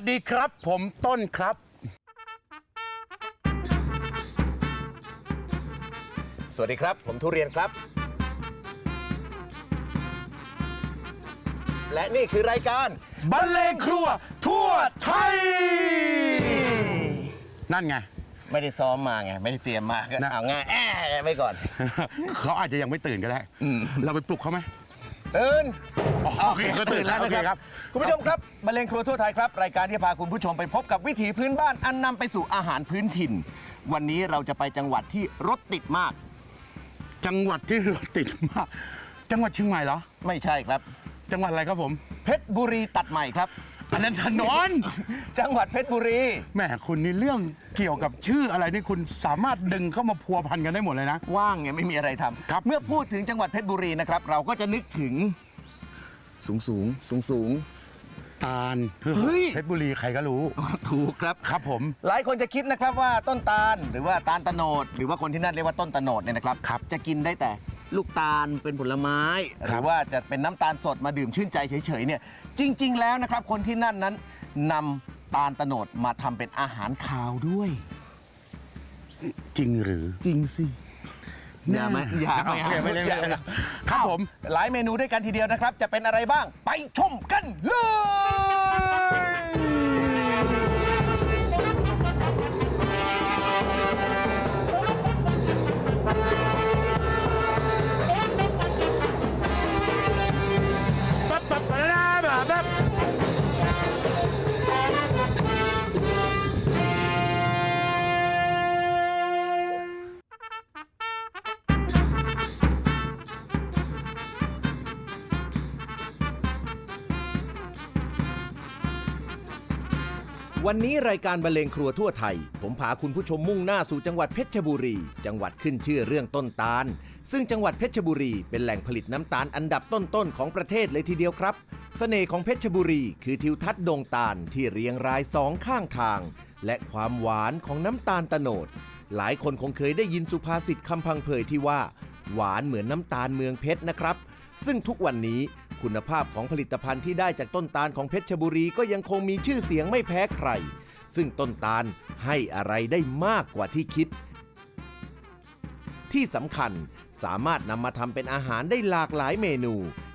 วัสดีครับ ผมต้นครับ สวัสดีครับ ผมทุเรียนครับ และนี่คือรายการบรรเลงครัว ทั่วไทย นั่นไง ไม่ได้ซ้อมมาไง ไม่ได้เตรียมมาก็นะ เอาง่ายแอะไปก่อน เขาอาจจะยังไม่ตื่นก็ได้อืมเราไปปลุกเขาไหม ตื่นอ๋อโอเคก็ตื่นแล้วนะโอเคครับ คุณผู้ชมครับบรรเลงครัวทั่วไทยครับ รายการที่จะพาคุณผู้ชมไปพบกับวิถีพื้นบ้านอันนำไปสู่อาหารพื้นถิ่น วันนี้เราจะไปจังหวัดที่รถติดมาก จังหวัดที่รถติดมาก จังหวัดเชียงใหม่เหรอ ไม่ใช่ครับ จังหวัดอะไรครับผม เพชรบุรีตัดใหม่ครับ อันนั้นถนน จังหวัดเพชรบุรี แหมคุณนี่เรื่องเกี่ยวกับชื่ออะไรนี่คุณสามารถดึงเข้ามาพัวพันกันได้หมดเลยนะ ว่างไงไม่มีอะไรทำครับเมื่อพูดถึงจังหวัดเพชรบุรีนะครับ เราก็จะนึกถึง สูงสูงสูงสูง ตาลเฮ้ย เพชรบุรีใครก็รู้ ถูกครับ ครับผม หลายคนจะคิดนะครับว่าต้นตาลหรือว่าตาลตะโนด หรือว่าคนที่นั่นเรียกว่าต้นตะโนดเนี่ยนะครับครับจะกินได้แต่ ลูกตาลเป็นผลไม้หครัรืบอว่าจะเป็นน้ำตาลสดมาดื่มชื่นใจเฉยๆเนี่ยจริง ๆ แล้วนะครับ คนที่นั่นนั้นนำตาลตะโนดมาทำเป็นอาหารคาวด้วย จริงหรือ จริงสิอย่ามาอย่าโอเคไม่เล่นไม่เล่นครับผม หลายเมนูด้วยกันทีเดียวนะครับ จะเป็นอะไรบ้างไปชมกันเลย วันนี้รายการบรรเลงครัวทั่วไทย ผมพาคุณผู้ชมมุ่งหน้าสู่จังหวัดเพชรบุรี จังหวัดขึ้นชื่อเรื่องต้นตาล ซึ่งจังหวัดเพชรบุรีเป็นแหล่งผลิตน้ำตาลอันดับต้นๆของประเทศเลยทีเดียวครับเสน่ห์ของเพชรบุรี คือทิวทัศน์ดงตาลที่เรียงรายสองข้างทาง และความหวานของน้ำตาลตโนด หลายคนคงเคยได้ยินสุภาษิตคำพังเพยที่ว่า หวานเหมือนน้ำตาลเมืองเพชรนะครับ ซึ่งทุกวันนี้คุณภาพของผลิตภัณฑ์ที่ได้จากต้นตาลของเพชรบุรีก็ยังคงมีชื่อเสียงไม่แพ้ใคร ซึ่งต้นตาลให้อะไรได้มากกว่าที่คิด ที่สำคัญสามารถนำมาทำเป็นอาหารได้หลากหลายเมนู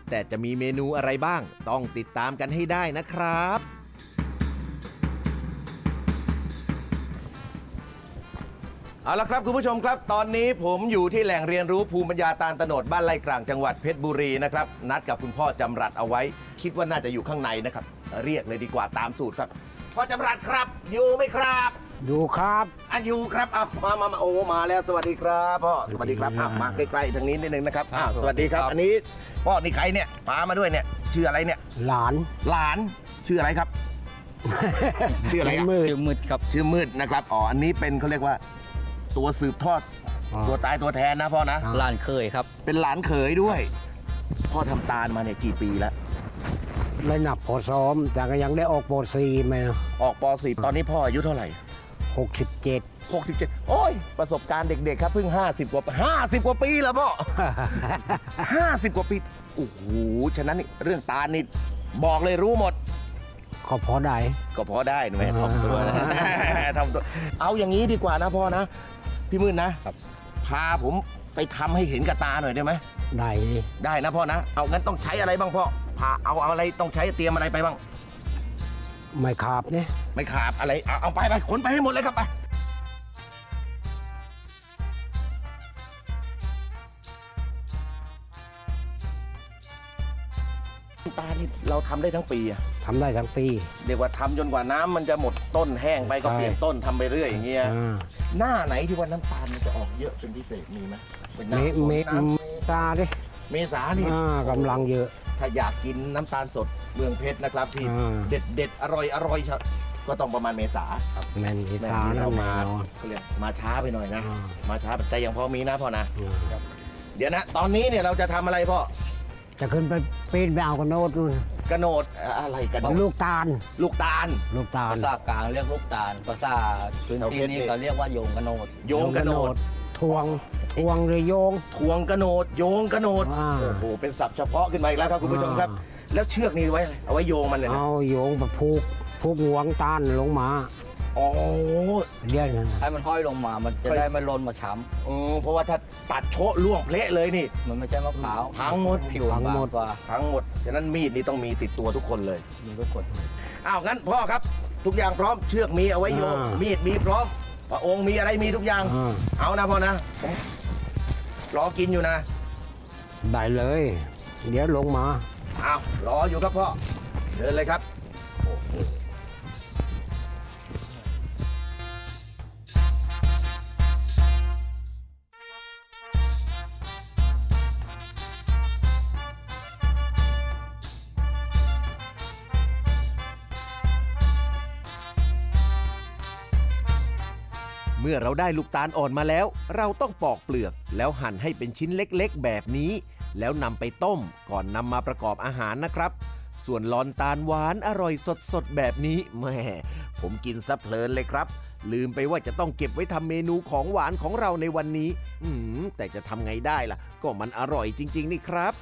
แต่จะมีเมนูอะไรบ้าง ต้องติดตามกันให้ได้นะครับ เอาละครับคุณผู้ชมครับ ตอนนี้ผมอยู่ที่แหล่งเรียนรู้ภูมิปัญญาตาลตะโนดบ้านไร่กลางจังหวัดเพชรบุรีนะครับ นัดกับคุณพ่อจำรัดเอาไว้ คิดว่าน่าจะอยู่ข้างในนะครับ เรียกเลยดีกว่าตามสูตรครับ พ่อจำรัดครับ อยู่ไหมครับดูครับอะอยู่ครับเอามามามาโอ้มาแล้วสวัสดีครับพ่อสวัสดีครับอะมาใกล้ๆทางนี้นิดนึงนะครับอะสวัสดีครับ อันนี้พ่อนี่ใครเนี่ยพามาด้วยเนี่ยชื่ออะไรเนี่ย หลานหลานชื่ออะไรครับ ชื่ออะไรอะมืดชื่อมืดครับชื่อมืดนะครับอ๋ออันนี้เป็นเขาเรียกว่า ตัวสืบทอด อ๋อ ตัวตายตัวแทนนะพ่อนะอ่าล้านเคยครับ เป็นหลานเขยด้วย พ่อทำตาลมาเนี่ยกี่ปีแล้ว ได้หนับพอซ้อมแต่ก็ยังได้ออกโปรซีไหมออกป .4 ตอนนี้พ่ออายุเท่าไหร่ หกสิบเจ็ด 67 โอ้ย ประสบการณ์เด็ก ๆ ครับเพิ่ง 50 กว่า50 กว่าปีแล้วพ่อ 50 กว่าปี โอ้โห ฉะนั้นนี่เรื่องตาลนี่บอกเลยรู้หมด ก็พอได้ ก็พอได้นะแม่อ่าทำตัวนะ ทำตัว เอาอย่างนี้ดีกว่านะพ่อนะ พี่มืดนะพาผมไปทำให้เห็นกับตาหน่อยได้ไหม ได้ได้นะพ่อนะ เอางั้นต้องใช้อะไรบ้างพ่อ พาเอาเอาอะไรต้องใช้เตรียมอะไรไปบ้าง ไม่ขาบเนี่ยไม่ขาดอะไร เอาเอาไปไปขนไปให้หมดเลยครับไป ตาลนี่เราทำได้ทั้งปีอะทำได้ทั้งปีเรียกว่าทำจนกว่าน้ำมันจะหมดต้นแห้งไปก็ใช่เปลี่ยนต้นทำไปเรื่อยอย่างเงี้ย อ่าหน้าไหนที่ว่าน้ำตาลมันจะออกเยอะเป็นพิเศษมีไหมเป็นหเมน้าฝนเมน้ตาดิำเมษานี่อ่ากำลังเยอะ ถ้าอยากกินน้ำตาลสดเมืองเพชรนะครับที่อ่า เด็ดเด็ดอร่อยอร่อยก็ต้องประมาณเมษาแมนอีแม่สาที่นั่เรานแน่มานอน เขาเรียกมาช้าไปหน่อยนะ อ่า มาช้าแต่ยังพอมีนะพ่อนะอ่าเดี๋ยวนะ ตอนนี้เนี่ยเราจะทำอะไรพ่อ จะขึ้นไปปีนไปเอากระโนดนู่นกระโนดอะไรกันลูกตาล ลูกตาล ลูกตาลภาษากลางเรียกลูกตาลภาษาพื้นที่นี้แถวเพชรนี่ก็เรียกว่าโยงกระโนดโยงกระโนดทวงทวงหรือโยงทวงกระโนด โยงกระโนดอ่าโอ้โหเป็นศัพท์เฉพาะขึ้นมาอีกแล้วครับคุณผู้ชมครับอ่าแล้วเชือกนี่ไว้อะไรเอาไว้โยงมันเลยนะเอาโยงมาผูกพวกงวงต้านลงมา อ๋อเดี๋ยวนะให้มันห้อยลงมา มันจะได้ไม่หล่นมาช้อืมเพราะว่าถ้าตัดโชะล่วงเพละเลยนี่ำมันไม่ใช่มะพร้าวพังหมด ผิวบางกว่าทั้งหมดฉะนั้นมีดนี่ต้องมีติดตัวทุกคนเลย มีทุกคน อ้าวงั้นพ่อครับ ทุกอย่างพร้อมเชือกมีเอาไว้โยงอ่ามี มีดมีพร้อมพระองค์มีอะไรมีทุกอย่าง อ่าเอานะพ่อนะรอกินอยู่นะได้เลย เดี๋ยวลงมา อ้าวรออยู่ครับพ่อเดินเลยครับ มื่อเราได้ลูกตาลอ่อนมาแล้ว เราต้องปอกเปลือก แล้วหั่นให้เป็นชิ้นเล็กๆ แบบนี้ แล้วนำไปต้มก่อนนำมาประกอบอาหารนะครับ ส่วนลอนตาลหวานอร่อยสดๆ แบบนี้แม่ผมกินซะเพลินเลยครับ ลืมไปว่าจะต้องเก็บไว้ทำเมนูของหวานของเราในวันนี้ อืมแต่จะทำไงได้ล่ะ ก็มันอร่อยจริง ๆ นี่ครับ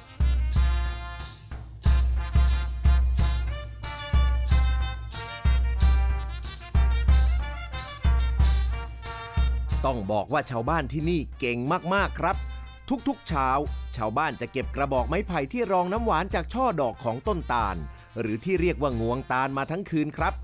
ต้องบอกว่าชาวบ้านที่นี่เก่งมากๆครับ ทุกๆเช้า ชาวบ้านจะเก็บกระบอกไม้ไผ่ที่รองน้ำหวานจากช่อดอกของต้นตาล หรือที่เรียกว่างวงตาลมาทั้งคืนครับ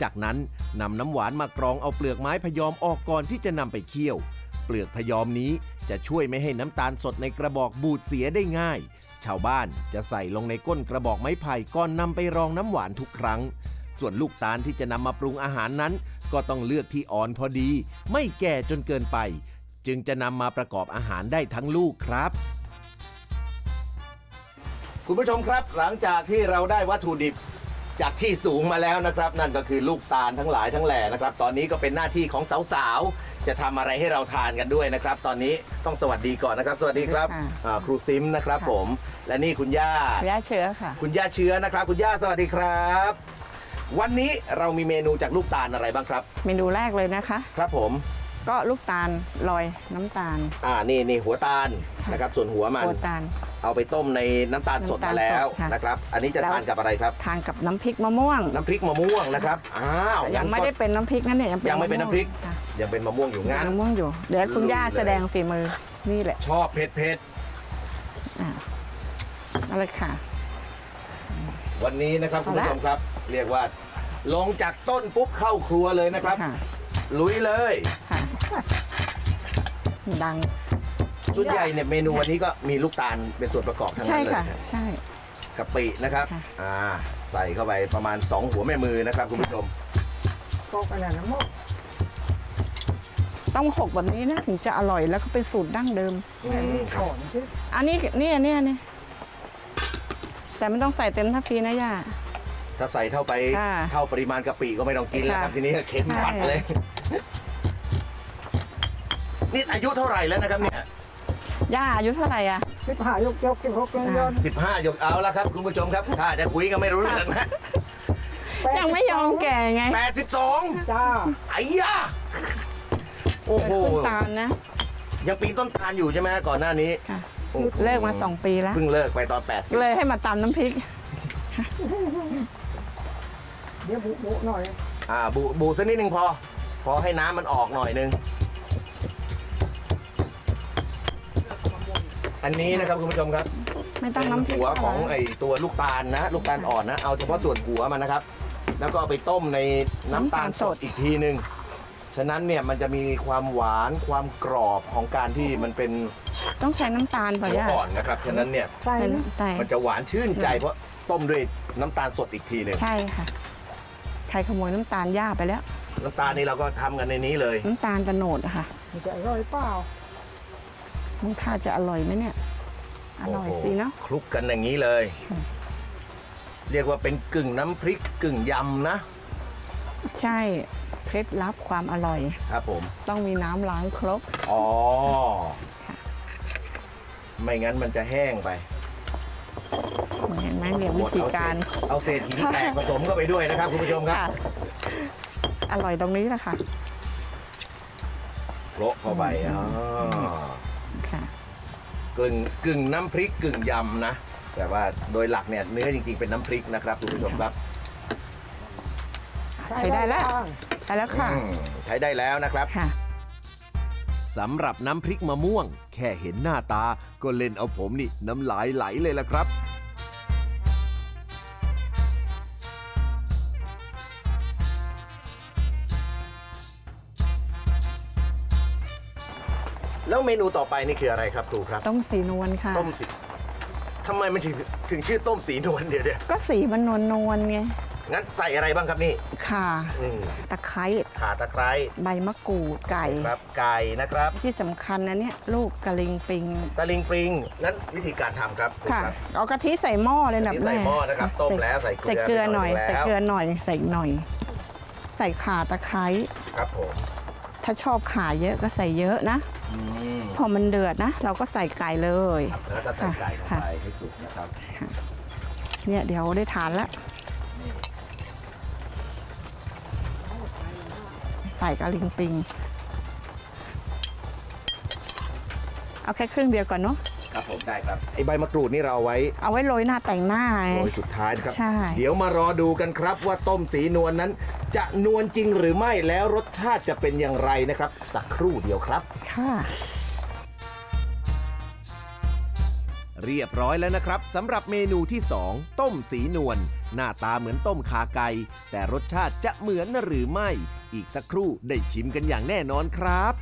จากนั้นนำน้ำหวานมากรองเอาเปลือกไม้พยอมออกก่อนที่จะนำไปเคี่ยว เปลือกพยอมนี้จะช่วยไม่ให้น้ำตาลสดในกระบอกบูดเสียได้ง่าย ชาวบ้านจะใส่ลงในก้นกระบอกไม้ไผ่ก่อนนำไปรองน้ำหวานทุกครั้ง ส่วนลูกตาลที่จะนำมาปรุงอาหารนั้น ก็ต้องเลือกที่อ่อนพอดี ไม่แก่จนเกินไป จึงจะนำมาประกอบอาหารได้ทั้งลูกครับ คุณผู้ชมครับหลังจากที่เราได้วัตถุดิบจากที่สูงมาแล้วนะครับ นั่นก็คือลูกตาลทั้งหลายทั้งแหล่นะครับ ตอนนี้ก็เป็นหน้าที่ของสาวๆ จะทำอะไรให้เราทานกันด้วยนะครับ ตอนนี้ต้องสวัสดีก่อนนะครับ สวัสดีครับค่ะอ่าครูซิมนะครับ ผมและนี่คุณย่า ย่าเชื้อค่ะ คุณย่าเชื้อนะครับ คุณย่าสวัสดีครับ วันนี้เรามีเมนูจากลูกตาลอะไรบ้างครับ เมนูแรกเลยนะคะ ครับผมก็ลูกตาลลอยน้ำตาล อ่านี่นี่หัวตาลนะครับส่วนหัวมันโคตาล เอาไปต้มในน้ำตาลสดมาแล้วน้ำตาลสดค่ะ นะครับ อันนี้จะแล้วทานกับอะไรครับ ทานกับน้ำพริกมะม่วง น้ำพริกมะม่วงนะครับอ้าวยังไม่งั้นก็ได้เป็นน้ำพริกนั่นเนี่ยยังเป็นยังไม่เป็นน้ำพริก ค่ะยังเป็นมะม่วงอยู่งั้น มะม่วงอยู่ เดี๋ยวคุณย่าลุยเลย แสดงฝีมือนี่แหละชอบเผ็ดเผ็ดอะเอาเลยค่ะๆ วันนี้นะครับคุณเอาละผู้ชมครับ เรียกว่า ลงจากต้นปุ๊บเข้าครัวเลยนะครับ ค่ะลุยเลย ค่ะดัง ส่วนใหญ่เนี่ยเมนูวันนี้ก็มีลูกตาลเป็นส่วนประกอบทั้งใช่นั้นเลยค่ะใช่ กะปินะครับค่ะ อ่าใส่เข้าไปประมาณ 2 หัวแม่มือนะครับคุณผู้ชมต้องหกแบบนี้นะถึงจะอร่อยแล้วก็เป็นสูตรดั้งเดิม อืมอันนี้เนี่ยเนี่ยเนี่ย แต่ไม่ต้องใส่เต็มทัพพีนะย่า ถ้าใส่เท่าไปค่ะเท่าปริมาณกะปิก็ไม่ต้องกินแล้วครับค่ะทีนี้เค็มใช่ปัดเลย นี่อายุเท่าไหร่แล้วนะครับเนี่ย ย่าอายุเท่าไหร่อะ สิบห้ายกยกสิบหกยนสิบห้ายกเอาแล้วครับ คุณผู้ชมครับ ถ้าจะคุยก็ไม่รู้เรื่องนะยังไม่ยอมแก่ไงแปดสิบสองจ้าไอ้ยาโอ้โหคุณตาลนะ ยังปีนต้นตาลอยู่ใช่ไหมฮะก่อนหน้านี้ ค่ะ โอ้โหเลิกมาสองปีแล้ว เพิ่งเลิกไปตอนแปดสิบเลยให้มาตำน้ำพริก เดี๋ยวบุบุหน่อยอ่าบูบูสักนิดนึงพอ พอให้น้ำมันออกหน่อยนึง อันนี้นะครับคุณผู้ชมครับ ไม่ต้องเป็นน้ำพริกหัวของก็ไอตัวลูกตาลนะ ลูกตาลอ่อนนะ เอาเฉพาะส่วนหัวมันนะครับ แล้วก็เอาไปต้มในน้ำตาลสดอีกทีหนึ่งฉะนั้นเนี่ยมันจะมีความหวานความกรอบของการที่มันเป็น ต้องใช้น้ำตาลเปล่าหัวย่า อ่อนนะครับฉะนั้นเนี่ยใส่ใส่นะใส่ มันจะหวานชื่นใจเพราะต้มด้วยน้ำตาลสดอีกทีหนึ่งใช่ค่ะ ใครขโมยน้ำตาลย่าไปแล้ว น้ำตาลนี่เราก็ทำกันในนี้เลย น้ำตาลตะโนดอะค่ะมันจะอร่อยเปล่ามึงท่าจะอร่อยไหมเนี่ย อร่อยสิเนาะคลุกกันอย่างนี้เลย อืม เรียกว่าเป็นกึ่งน้ำพริกกึ่งยำนะ ใช่เคล็ดลับความอร่อย ครับผม ต้องมีน้ำล้างครบอ๋อค่ะ ไม่งั้นมันจะแห้งไปเห็นไหมเรียนวิธีการเอาเศษหินแตกผสมเข้าไปด้วยนะครับคุณผู้ชมครับค่ะอร่อยตรงนี้แหละค่ะโคละเข้าไปอ๋อค่ะกึ่งกึ่งน้ำพริกกึ่งยำนะ แต่ว่าโดยหลักเนี่ยเนื้อจริง ๆ เป็นน้ำพริกนะครับคุณผู้ชมครับ ใช้ได้แล้วได้แล้วค่ะอืมใช้ได้แล้วนะครับค่ะ สำหรับน้ำพริกมะม่วง แค่เห็นหน้าตาก็เล่นเอาผมนี่น้ำลายไหลเลยละครับ แล้วเมนูต่อไปนี่คืออะไรครับครูครับ ต้มสีนวลค่ะ ต้มสีทำไมมันถึงถึงชื่อต้มสีนวลเดี๋ยวเดี๋ยวก็สีมันนวลนวลๆไง งั้นใส่อะไรบ้างครับนี่ค่ะอืมตะไคร้ข่าตะไคร้ใบมะกรูดไก่ ครับไก่นะครับที่สำคัญนะเนี่ยลูกกะลิงปิง ตะลิงปริงงั้นวิธีการทำครับครูค่ะครับ เอากะทิใส่หม้อเลยนะกะทิใส่หม้อนะครับต้มแล้วใส่เกลือใส่เกลือหน่อยไปหน่อยใส่แล้วเกลือหน่อยใส่อีกหน่อย ใส่ข่าตะไคร้ครับผมถ้าชอบข่าเยอะก็ใส่เยอะนะ อืมพอมันเดือดนะ เราก็ใส่ไก่เลย แล้วก็ใส่ไก่ลงค่ะ ไปให้สุกนะครับ เนี่ยเดี๋ยวได้ทานละ ใส่กะลิงปิง เอาแค่ครึ่งเดียวก่อนเนาะครับผมได้ครับไอใบมะกรูดนี่เราเอาไว้เอาไว้โรยหน้าแต่งหน้าไง โรยสุดท้ายนะครับ ใช่ เดี๋ยวมารอดูกันครับว่าต้มสีนวลนั้น จะนวลจริงหรือไม่แล้วรสชาติจะเป็นอย่างไรนะครับ สักครู่เดียวครับ ค่ะ เรียบร้อยแล้วนะครับสำหรับเมนูที่ 2 ต้มสีนวลหน้าตาเหมือนต้มขาไก่แต่รสชาติจะเหมือนหรือไม่ อีกสักครู่ได้ชิมกันอย่างแน่นอนครับ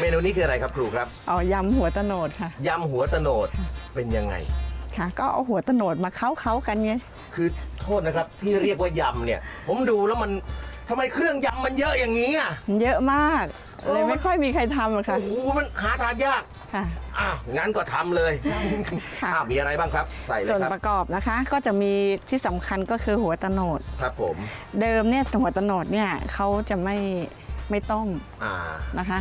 เมนูนี้คืออะไรครับครูครับเอายำหัวตะโหนดค่ะ ยำหัวตะโหนดเป็นยังไง ค่ะ ก็เอาหัวตะโหนดมาเค้าๆกันไง คือโทษนะครับที่เรียกว่ายำเนี่ย ผมดูแล้วมันทำไมเครื่องยำมันเยอะอย่างนี้อะมันเยอะมาก เออเลยไม่ค่อยมีใครทำหรอกค่ะ โอ้โหมันหาทานยาก ค่ะอ้าวงั้นก็ทำเลยค่ะอ้าวมีอะไรบ้างครับ ใส่เลยส่วนครับประกอบนะคะก็จะมีที่สำคัญก็คือหัวตะโหนด ครับผม เดิมเนี่ยหัวตะโหนดเนี่ยเขาจะไม่ ไม่ต้มอ่านะคะ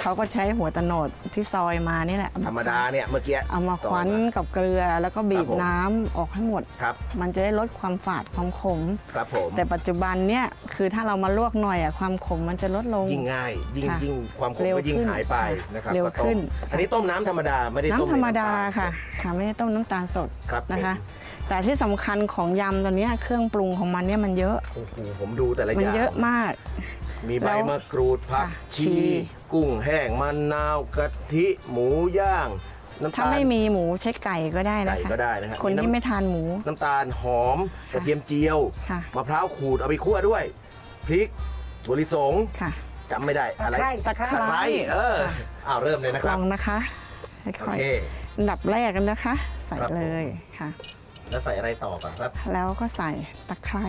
เขาก็ใช้หัวตะโหนดที่ซอยมานี่แหละธรรมดาเนี่ยเมื่อกี้เอามาควันซอยกับเกลือแล้วก็บีครับบผมน้ำออกให้หมดครับมันจะได้ลดความฝาดความขมครับผมแต่ปัจจุบันเนี่ยคือถ้าเรามาลวกหน่อยอะความขมมันจะลดลงยิ่งง่ายยิ่งค่ะยิ่งความขมเร็วก็ยิ่งขึ้นหายไปค่ะนะครับเร็วก็ต้มขึ้น อันนี้ต้มน้ำธรรมดาไม่ได้ต้มน้ำธรรมดาในน้ำตลค่ะค่ะไม่ได้ต้มน้ำตาลสดครับนะคะผมแต่ที่สำคัญของยำตัวเนี้ยเครื่องปรุงของมันเนี่ยมันเยอะ โอ้โห ผมดูแต่ละมันอย่างเยอะมาก มีใบแล้วมะกรูดผักค่ะชี ชี กุ้งแห้งมะนาวกะทิหมูย่างน้ำถ้าตาล ไม่มีหมูใช้ไก่ก็ได้นะไก่คะก็ได้นะฮะคนมีที่น้ำ ไม่ทานหมู น้ำตาลหอมกระเทียมเจียวค่ะ มะพร้าวขูดเอาไปคั่วด้วย พริกถั่วลิสงค่ะ จำไม่ได้อะไรตะไคตะไคร้ร้เออค่ะ อ้าวเริ่มเลยนะคลรับองนะคะโอค่อยเค ๆอันดับแรกกันนะคะ ใส่ครับผม เลยค่ะ แล้วใส่อะไรต่อก่อนครับแล้วก็ใส่ตะไคร้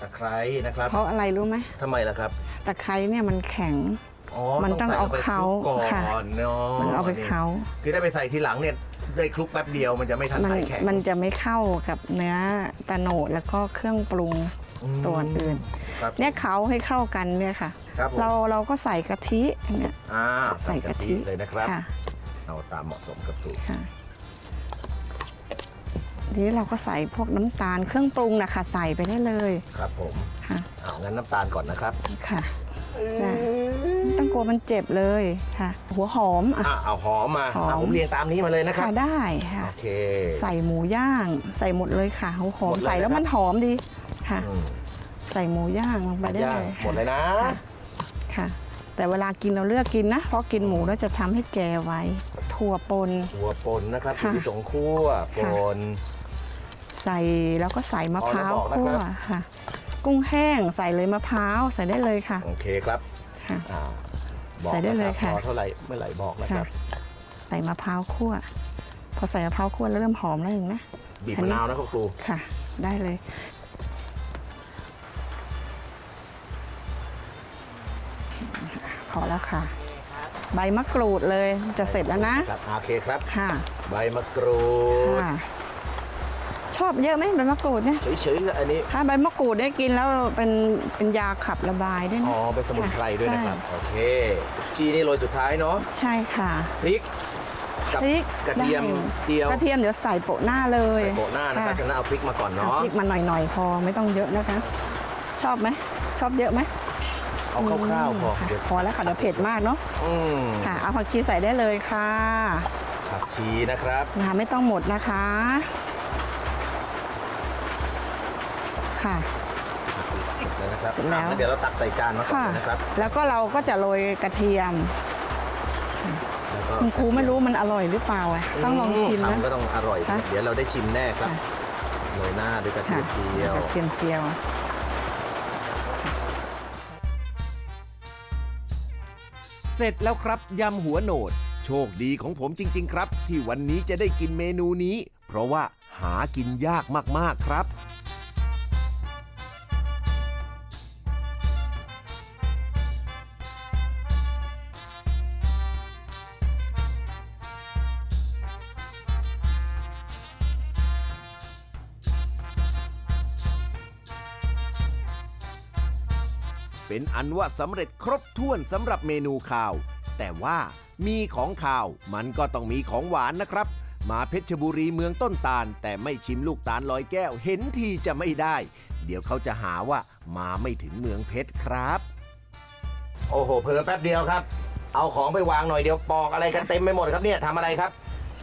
ตะไคร้นะครับเพราะอะไรรู้ไหมทำไมล่ะครับตะไคร้เนี่ยมันแข็งอ๋อมันต้องใส่เอาลงไปเขาคลุกก่ค่ะอนเนาะมันเอาไปเค้าคือได้ไปใส่ทีหลังเนี่ยได้คลุกแป๊บเดียวมันจะไม่ทันมันหายแข็งมันจะไม่เข้ากับเนื้อตะโหนดแล้วก็เครื่องปรุงอืมตัวอื่นครับเนี่ยเขาให้เข้ากันเนี่ยค่ะครับผมเราเราก็ใส่กะทิเนี่ยอ่าใส่กะทิเลยนะครับค่ะเอาตามเหมาะสมกับตูค่ะ ทีนี้เราก็ใส่พวกน้ำตาลเครื่องปรุงนะคะใส่ไปได้เลยครับผมค่ะเอางั้นน้ำตาลก่อนนะครับค่ะนะไม่ต้องกลัวมันเจ็บเลยค่ะ หัวหอมอะ อะเอาหอมมาหอมอะผมเรียงตามนี้มาเลยนะครัค่ะบได้ค่ะ โอเค ใส่หมูย่าง ใส่หมดเลยค่ะหัวหอหมมดเลยใส่แล้วนะครับมันหอมดีค่ะ อืมใส่หมูย่างลงไปได้ย่างเลยหมดเลยนะ ค่ะค่ะ แต่เวลากินเราเลือกกินนะ เพราะกินหมูแล้วจะทำให้แก่ไวถั่วปน หัวปนนะครับค่ะที่สงคั่วปค่ะ น ใส่แล้วก็ใส่มะพร้าวอ๋อแล้วบอกคั่วนะครับค่ะ กุ้งแห้งใส่เลยมะพร้าวใส่ได้เลยค่ะ โอเคครับค่ะ อ่าบอกใส่ได้เลยนรับค่ะพอเท่าไหร่เมื่อไหร่บอกนะคค่ะรับใส่มะพร้าวคั่ว พอใส่มะพร้าวคั่วแล้วเริ่มหอมแล้วเองนะ บีบอันมะนี้นาวนะครับครูค่ะ ได้เลย พอแล้วค่ะ ใบมะกรูดเลยจะเสร็จแล้วนะครับโอเคครับ ค่ะ ใบมะกรูดค่ะ ชอบเยอะไหมใบมะกรูดเนี่ยเฉยๆอันนี้ถ้าใบมะกรูดได้กินแล้วเป็นเป็นยาขับระบายด้วยอ๋นะอเป็นสมุนไพรด้วยนะครับโอเคชีนี่โรยสุดท้ายเนาะใช่ค่ะพริกกับพริกกระเทียมได้เจียวกระเทียมเดี๋ยวใส่โปะหน้าเลยใส่โปะหน้านะครับจากนั้นเอาพริกมาก่อนค่ะเนาะพริกมาหน่อยๆพอไม่ต้องเยอะนะคะ ชอบไหมชอบเยอะไหมเอาคร่าวๆพอค่ะเดี๋ยวพอแล้วค่ะเดี๋ยวเผ็ดมากเนาะอืมค่ะเอาผักชีใส่ได้เลยค่ะผักชีนะครับนะคะไม่ต้องหมดนะคะ ค่ะนะครับเสร็จแล้ว อะเดี๋ยวเราตักใส่จานมาก่อนค่ะนะครับ แล้วก็เราก็จะโรยกระเทียม แล้วก็คุณครูไม่รู้มันอร่อยหรือเปล่าอะต้องลองชิมนะ ทำก็ต้องอร่อย ค่ะเดี๋ยวเราได้ชิมแน่ครับค่ะ โรยหน้าด้วยกระเทีค่ะยมเจียว กระเทียมเจียว เสร็จแล้วครับยำหัวโหนด โชคดีของผมจริง ๆ ครับ ที่วันนี้จะได้กินเมนูนี้ เพราะว่าหากินยากมากๆครับ เป็นอันว่าสำเร็จครบถ้วนสำหรับเมนูข้าว แต่ว่ามีของข้าวมันก็ต้องมีของหวานนะครับ มาเพชรบุรีเมืองต้นตาล แต่ไม่ชิมลูกตาลลอยแก้วเห็นทีจะไม่ได้ เดี๋ยวเขาจะหาว่ามาไม่ถึงเมืองเพชรครับ โอ้โหเพอแป๊บเดียวครับ เอาของไปวางหน่อยเดียวปอกอะไรกันเต็มไปหมดครับเนี่ยทำอะไรครับ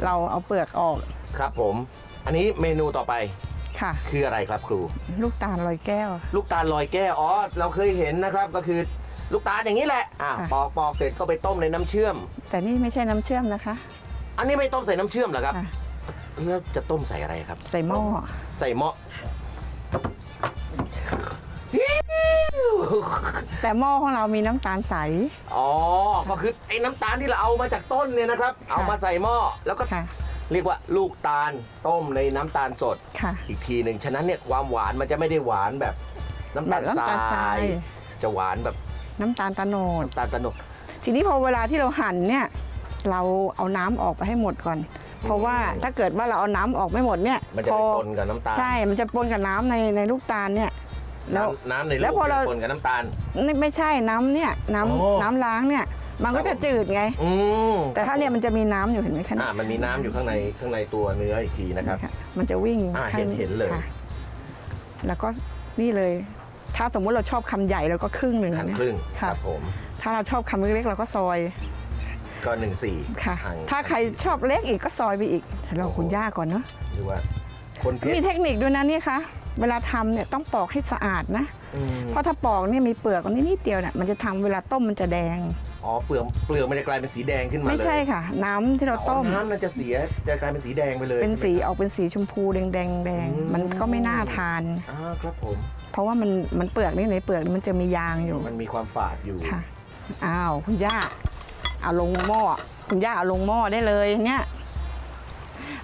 เราเอาเปลือกออกครับผม อันนี้เมนูต่อไป ค่ะ คืออะไรครับครู ลูกตาลลอยแก้ว ลูกตาลลอยแก้วอ๋อเราเคยเห็นนะครับก็คือลูกตาลอย่างนี้แหละอะค่ะ ปอกปอกเสร็จก็ไปต้มในน้ำเชื่อม แต่นี่ไม่ใช่น้ำเชื่อมนะคะอันนี้ไม่ต้มใส่น้ำเชื่อมเหรอครับ ค่ะแล้วจะต้มใส่อะไรครับ ใส่หม้อใส่หม้อแต่หม้อของเรามีน้ำตาลใส อ๋อ ก็คือไอ้น้ำตาลที่เราเอามาจากต้นเนี่ยนะครับ เอามาใส่หม้อแล้วก็ค่ะ เรียกว่าลูกตาลต้มในน้ำตาลสด ค่ะ อีกทีหนึ่งฉะนั้นเนี่ยความหวานมันจะไม่ได้หวานแบบน้ำตาลแบบน้ำตาลททราราย ย จะหวานแบบน้ำตาลตะโนด น้ำตาลตะโนดทีนี้พอเวลาที่เราหั่นเนี่ย เราเอาน้ำออกไปให้หมดก่อน เพราะว่าถ้าเกิดว่าเราเอาน้ำออกไม่หมดเนี่ยมันจะพไปอปนกับน้ำตาล ใช่ มันจะปนกับน้ำในในลูกตาลเนี่ยแล้ว น้ำน้ำในแล้ลูวกพอเรา จะปนกับน้ำตาลนี่ไม่ใช่น้ำเนี่ยน้โอ้ำน้ำล้างเนี่ย มันก็จะจืดไง อืมแต่ถ้าเนี่ยมันจะมีน้ำอยู่เห็นไหมคะอ่ามันมีน้ำอยู่ข้างในข้างในตัวเนื้ออีกทีนะครับ ค่ะมันจะวิ่งอ่าข้างเห็นเห็นเลย ค่ะแล้วก็นี่เลย ถ้าสมมุติเราชอบคำใหญ่เราก็ครึ่งหนึ่งหั่นนะครึ่งคค่ะรับผม ถ้าเราชอบคำเล็กๆเราก็ซอยก็หนึ่งสี่ค่ะ หั่น ถ้าใครชอบเล็กอีกก็ซอยไปอีกเดี๋ยวเราคุณย่าก่อนเนาะ หรือว่าคนเพชมีรเทคนิคด้วยนะเนี่ยคะเวลาทำเนี่ยต้องปอกให้สะอาดนะ อืมเพราะถ้าปอกเนี่ยมีเปลือกนิดนิดเดียวเนี่ยมันจะทำเวลาต้มมันจะแดง อ๋อเปลือกเปลือกมันจะกลายเป็นสีแดงขึ้นมาเลยไม่ใช่ค่ะ น้ำที่เราอ๋อต้มน้ำมันจะเสียจะกลายเป็นสีแดงไปเลยเป็นสีใช่ไหมออกเป็นสีชมพูแดงแดงแดงอืมมันก็ไม่น่าทาน อ่าครับผม เพราะว่ามันมันเปลือกนี่ในเปลือกนี่มันจะมียางอยู่มันมีความฝาดอยู่ค่ะอ้าวคุณย่าเอาลงหม้อคุณย่าเอาลงหม้อได้เลยเนี่ย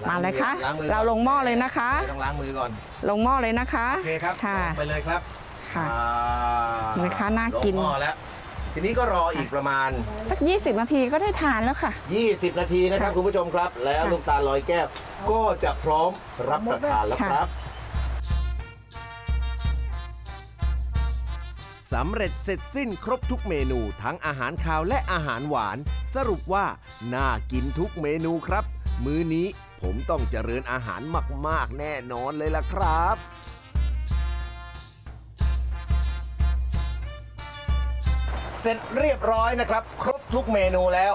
มาเลยคะล้างมือเราลงหม้อเลยนะคะไม่ต้องล้างมือก่อน ลงหม้อเลยนะคะโอเคครับค่ะลงไปเลยครับค่ะอ่าเห็นไหมคะน่ากินลงหม้อแล้ว ทีนี้ก็รออีกประมาณ สัก 20 นาทีก็ได้ทานแล้วค่ะ 20 นาทีนะครับค่ะคุณผู้ชมครับ แล้วค่ะลูกตาลลอยแก้วก็จะพร้อมรับประทานแล้วค่ะครับสำเร็จเสร็จสิ้นครบทุกเมนูทั้งอาหารคาวและอาหารหวาน สรุปว่าน่ากินทุกเมนูครับ มื้อนี้ผมต้องเจริญอาหารมาก ๆ แน่นอนเลยล่ะครับ เสร็จเรียบร้อยนะครับ ครบทุกเมนูแล้ว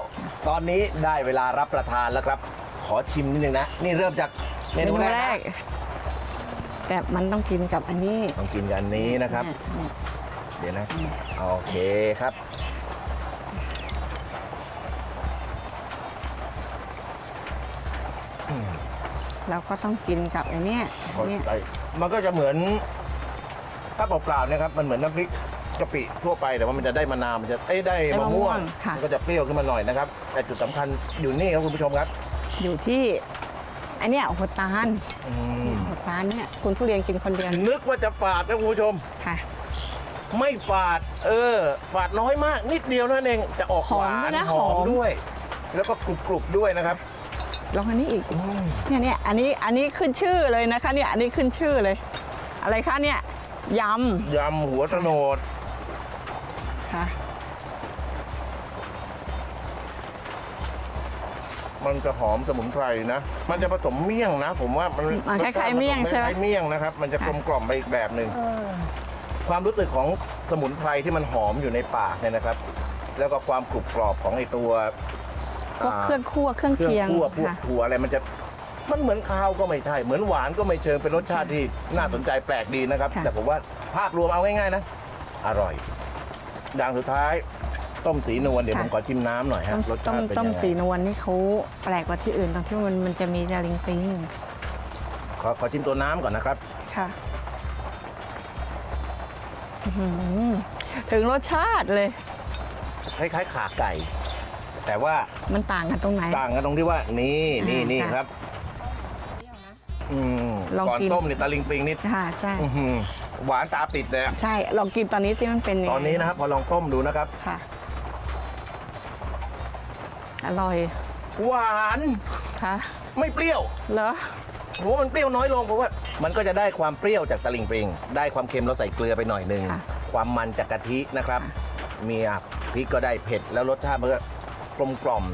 ตอนนี้ได้เวลารับประทานแล้วครับ ขอชิมนิดนึงนะ นี่เริ่มจากเมนูแรกนะแต่มันต้องกินกับอันนี้ต้องกินกันนี้นะครับ เนี่ยเดี๋ยวนะ โอเคครับ เราก็ต้องกินกับไอ้เนี่ยเนี่ยมันก็จะเหมือนถ้าเปล่าๆเนะครับ มันเหมือนน้ำพริก กะปิทั่วไปแต่ว่ามันจะได้มะนาวมันจะเอ้ยได้ได้มะมะม่ม่ววงงค่ะ มันก็จะเปรี้ยวขึ้นมาหน่อยนะครับแต่จุดสำคัญอยู่นี่ครับคุณผู้ชมครับอยู่ที่อันเนี้ยหัวตาลอืมหัวตาลเนี่ยคุณทุเรียนกินคนเดียวนึกว่าจะฝาดนะคุณผู้ชม ค่ะ ไม่ฝาด เออ ฝาดน้อยมาก นิดเดียวนั่นเองจะออกหอหมวาด้วยนนะหอมหอม ด้วย แล้วก็กรุบๆด้วยนะครับลองอันนี้อีกเนี่ยเนี่ยอันนี้อันนี้ขึ้นชื่อเลยนะคะเนี่ยอันนี้ขึ้นชื่อเลย อะไรคะเนี่ยยยำหัวตะโนดำค่ะมันจะหอมสมุนไพรนะ มันจะผสมเมี่ยงนะ ผมว่ามันมันคล้ายๆเมี่ยงใช่ไหม คล้ายๆเมี่ยงนะครับ มันจะกลมกล่อมไปอีกแบบหนึ่ง ความรู้สึกของสมุนไพรที่มันหอมอยู่ในปากเนี่ยนะครับ แล้วก็ความกรุบกรอบของไอตัวพวกเครื่องคั่วเครื่องเครื่องเคียงคั่วพวกค่ะ ถั่วอะไรมันจะมันเหมือนข้าวก็ไม่ใช่เหมือนหวานก็ไม่เชิงเป็นรสชาติที่น่าสนใจแปลกดีนะครับ ค่ะ แต่ผมว่าภาพรวมเอาง่ายๆนะ อร่อย อย่างสุดท้าย ต้มสีนวลเดี๋ยวผมขอชิมน้ำหน่อยฮะต้มรสต้ชามติเป็นต้มยังไงสีนวลนี่เขาแปลกกว่าที่อื่นตรงที่มันมันจะมีดาริงปิงขอขอชิมตัวน้ำก่อนนะครับ ค่ะอื้อหือถึงรสชาติเลย คล้ายๆขาไก่ แต่ว่ามันต่างกันตรงไหน ต่างกันตรงที่ว่านี่นี่อ่านี่ค่ะครับอืมลองก่อนกิน ต้มนี่ตะลิงปิงนิดค่ะใช่ อื้อหือ หวานตาปิดเลยอะใช่ ลองกินตอนนี้สิมันเป็นยังไงตอนนี้นะครับพอลองต้มดูนะครับ ค่ะ อร่อยหวานค่ะไม่เปรี้ยวเหรอโหมันเปรี้ยวน้อยลงเพราะว่ามันก็จะได้ความเปรี้ยวจากตะลิงปิง ได้ความเค็มเราใส่เกลือไปหน่อยหนึงค่ะ ความมันจากกะทินะครับ มีอะพริกก็ได้เผ็ดแล้วรสชาติมันก็กลมกล่อม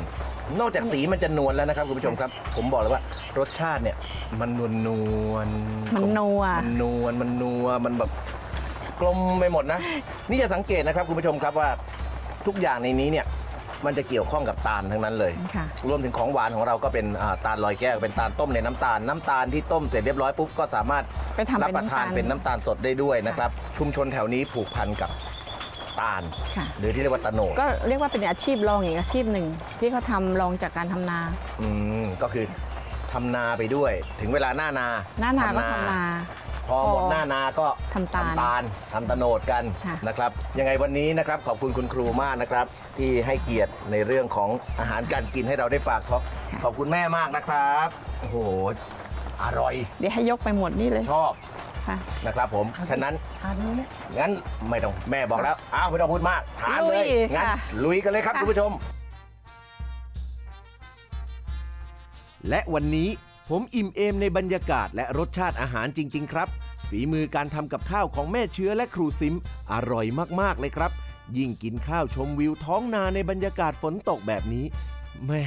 นอกจากสีมันจะนวลแล้วนะครับคุณผู้ชมครับ ผมบอกเลยว่ารสชาติเนี่ย มันนวลนวลๆมันนัว มันนวลมันนัวมันแบบกลมไปหมดนะ นี่จะสังเกตนะครับคุณผู้ชมครับว่าทุกอย่างในนี้เนี่ยมันจะเกี่ยวข้องกับตาลทั้งนั้นเลย ค่ะ รวมถึงของหวานของเราก็เป็นอ่าตาลลอยแก้วเป็นตาลต้มในน้ำตาลน้ำตาลที่ต้มเสร็จเรียบร้อยปุ๊บก็สามารถไปทำรับเป็นประทานน้ำตาลเป็นน้ำตาลสดได้ด้วยนะครับ ชุมชนแถวนี้ผูกพันกับ ตาล ค่ะ หรือที่เรียกว่าตะโหนดก็เรียกว่าเป็นอาชีพรองอีกอาชีพหนึ่ง ที่เขาทำรองจากการทำนา อืมก็คือทำนาไปด้วย ถึงเวลาหน้านาหน้านาก็ทำนา พอหมดพอหน้านาก็ทำตาลลทำตะโนดกันค่ะ นะครับ ยังไงวันนี้นะครับขอบคุณคุณครูมากนะครับ ที่ให้เกียรติในเรื่องของอาหารการกินให้เราได้ฝากท้องขอบคุณแม่มากนะครับโอ้โหอร่อย เดี๋ยวให้ยกไปหมดนี่เลย ชอบ ค่ะ นะครับผม ฉะนั้นงั้นไม่ต้องแม่บอกแล้ว อ้าวไม่ต้องพูดมากทานเลย ลุยงั้นค่ะ ลุยกันเลยครับค่ะคุณผู้ชม และวันนี้ผมอิ่มเอมในบรรยากาศและรสชาติอาหารจริง ๆ ครับ ฝีมือการทำกับข้าวของแม่เชื้อและครูซิม อร่อยมาก ๆ เลยครับ ยิ่งกินข้าวชมวิวท้องนาในบรรยากาศฝนตกแบบนี้แม่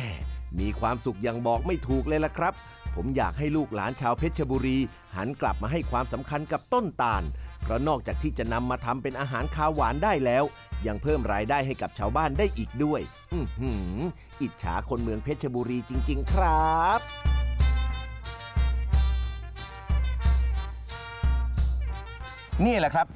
มีความสุขอย่างบอกไม่ถูกเลยล่ะครับ ผมอยากให้ลูกหลานชาวเพชรบุรี หันกลับมาให้ความสำคัญกับต้นตาล เพราะนอกจากที่จะนำมาทำเป็นอาหารคาวหวานได้แล้ว ยังเพิ่มรายได้ให้กับชาวบ้านได้อีกด้วย อือหือ อิจฉาคนเมืองเพชรบุรีจริง ๆ ครับนี่แหละครับ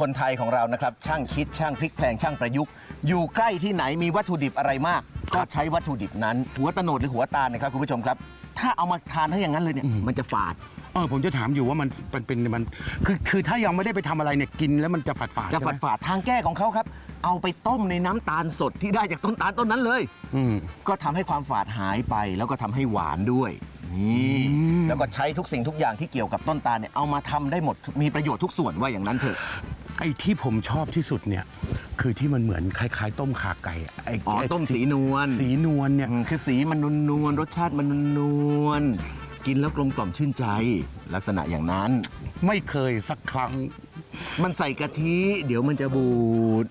คนไทยของเรานะครับ ช่างคิดช่างพลิกแพลงช่างประยุกต์ อยู่ใกล้ที่ไหนมีวัตถุดิบอะไรมาก ก็ใช้วัตถุดิบนั้น หัวตะโนดหรือหัวตาลนะครับคุณผู้ชมครับ ถ้าเอามาทานให้อย่างนั้นเลยเนี่ยมันจะฝาด เออผมจะถามอยู่ว่ามันมันเป็นมันคือคือถ้ายังไม่ได้ไปทำอะไรเนี่ยกินแล้วมันจะฝาดฝาดจะฝาดฝาดทางแก้ของเขาครับ เอาไปต้มในน้ำตาลสดที่ได้จากต้นตาลต้นนั้นเลย อืม ก็ทำให้ความฝาดหายไป แล้วก็ทำให้หวานด้วยนี่อืมแล้วก็ใช้ทุกสิ่งทุกอย่างที่เกี่ยวกับต้นตาลเนี่ยเอามาทำได้หมดมีประโยชน์ทุกส่วนว่าอย่างนั้นเถอะ ไอ้ที่ผมชอบที่สุดเนี่ย คือที่มันเหมือนคล้าย ๆ ต้มขาไก่อะไอ้อ๋อไอ้ต้มสีนวลสีนวลเนี่ย อืมคือสีมันนวลๆรสชาติมันนวลๆกินแล้วกลมกล่อมชื่นใจ ลักษณะอย่างนั้น ไม่เคยสักครั้ง มันใส่กะทิ เดี๋ยวมันจะบูด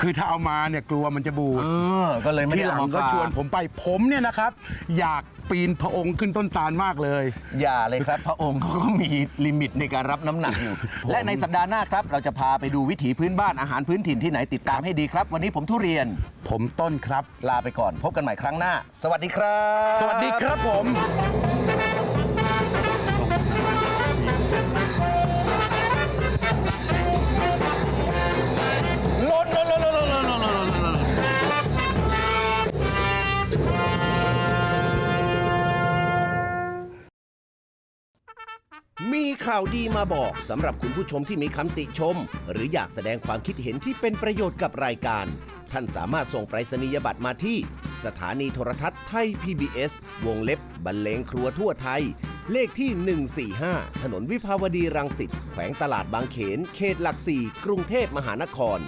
คือถ้าเอามาเนี่ยกลัวมันจะบูดเออ ก็เลยไม่ที่ได้หลัเอางมาก็ฝาชวนผมไปผมเนี่ยนะครับ อยาก ปีนพระองค์ขึ้นต้นตาลมากเลย อย่าเลยครับ พระองค์เขาก็มีลิมิตในการรับน้ำหนักอยู่ และในสัปดาห์หน้าครับ เราจะพาไปดูวิถีพื้นบ้านอาหารพื้นถิ่นที่ไหนติดตามให้ดีครับ วันนี้ผมทุเรียนผมต้นครับ ลาไปก่อน พบกันใหม่ครั้งหน้า สวัสดีครับ สวัสดีครับผมมี ข่าวดีมาบอกสำหรับคุณผู้ชมที่มีคำติชม หรืออยากแสดงความคิดเห็นที่เป็นประโยชน์กับรายการ ท่านสามารถส่งไปรษณียบัตรมาที่ สถานีโทรทัศน์ไทย PBS วงเล็บบรรเลงครัวทั่วไทย เลขที่ 145 ถนนวิภาวดีรังสิต แขวงตลาดบางเขน เขตหลักสี่กรุงเทพมหานคร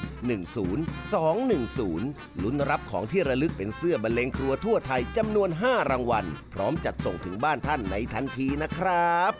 10210 ลุ้นรับของที่ระลึกเป็นเสื้อบรรเลงครัวทั่วไทยจำนวน 5 รางวัล พร้อมจัดส่งถึงบ้านท่านในทันทีนะครับ